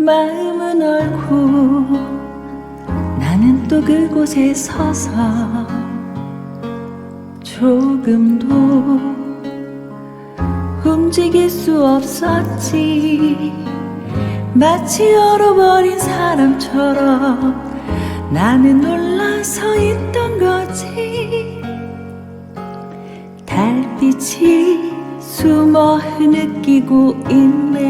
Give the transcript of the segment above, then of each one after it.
마음은 얼고 나는 또 그곳에 서서 조금도 움직일 수 없었지. 마치 얼어버린 사람처럼 나는 놀라서 있던 거지. 달빛이 숨어 흐느끼고 있네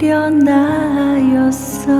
미련 나였어.